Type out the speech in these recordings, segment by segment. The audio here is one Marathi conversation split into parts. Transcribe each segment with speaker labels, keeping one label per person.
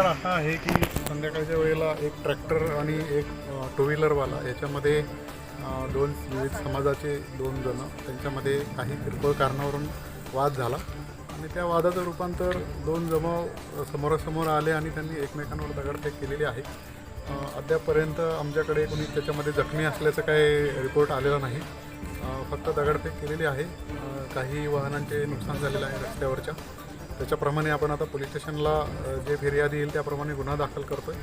Speaker 1: विचार असा आहे की संध्याकाळच्या वेळेला एक ट्रॅक्टर आणि एक टू व्हीलरवाला याच्यामध्ये दोन विविध समाजाचे दोन जण त्यांच्यामध्ये काही किरकोळ कारणावरून वाद झाला. आणि त्या वादाचं रूपांतर दोन जमाव समोरासमोर आले आणि त्यांनी एकमेकांवर दगडफेक केलेली आहे. अद्यापपर्यंत आमच्याकडे कोणी त्याच्यामध्ये जखमी असल्याचं काही रिपोर्ट आलेला नाही. फक्त दगडफेक केलेली आहे. काही वाहनांचे नुकसान झालेलं आहे रस्त्यावरच्या. त्याच्याप्रमाणे आपण आता पोलीस स्टेशनला जे फिर्यादी येईल त्याप्रमाणे गुन्हा दाखल करतोय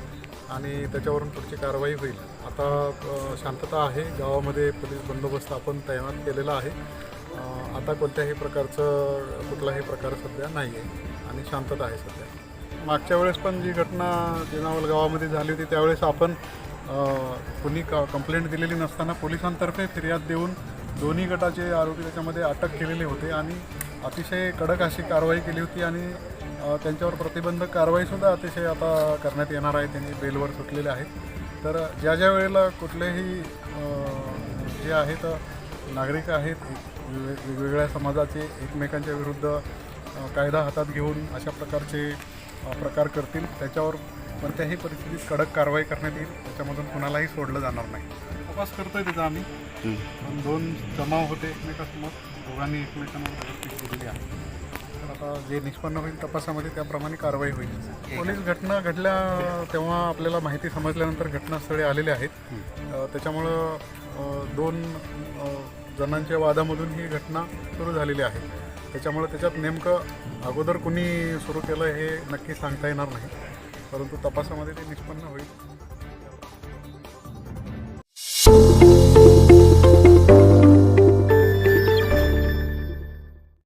Speaker 1: आणि त्याच्यावरून पुढची कारवाई होईल. आता शांतता आहे. गावामध्ये पोलीस बंदोबस्त आपण तैनात केलेला आहे. आता कोणत्याही प्रकारचं कुठलाही प्रकार सध्या नाही आहे आणि शांतता आहे सध्या. मागच्या वेळेस पण जी घटना जेनावल गावामध्ये झाली होती त्यावेळेस आपण कुणी क कंप्लेंट दिलेली नसताना पोलिसांतर्फे फिर्याद देऊन दोन्ही गटाचे आरोपी त्याच्यामध्ये अटक केलेले होते आणि अतिशय कडक अशी कारवाई केली होती आणि त्यांच्यावर प्रतिबंधक कारवाईसुद्धा अतिशय आता करण्यात येणार आहे. त्यांनी बेलवर सुटलेले आहेत. तर ज्या ज्या वेळेला कुठलेही जे आहेत नागरिक आहेत वेगवे- वेगवेगळ्या समाजाचे एकमेकांच्या विरुद्ध कायदा हातात घेऊन अशा प्रकारचे प्रकार करतील त्याच्यावर कोणत्याही परिस्थितीत कडक कारवाई करण्यात येईल त्याच्यामधून कुणालाही सोडलं जाणार नाही. तपास करतोय तिथं आम्ही. दोन जमाव होते एकमेकासमोर. दोघांनी एकमेकांवर दगडफेक केलेली आहे. तर आता जे निष्पन्न होईल तपासामध्ये त्याप्रमाणे कारवाई होईल. पोलीस घटना घडल्या तेव्हा आपल्याला माहिती समजल्यानंतर घटनास्थळी आलेले आहेत. अ, त्याच्यामुळं अ, दोन अ, जणांच्या वादामधून ही घटना सुरू झालेली आहे. त्याच्यामुळे त्याच्यात नेमकं अगोदर कुणी सुरू केलं हे नक्की सांगता येणार नाही. परंतु तपासामध्ये ते निष्पन्न होईल.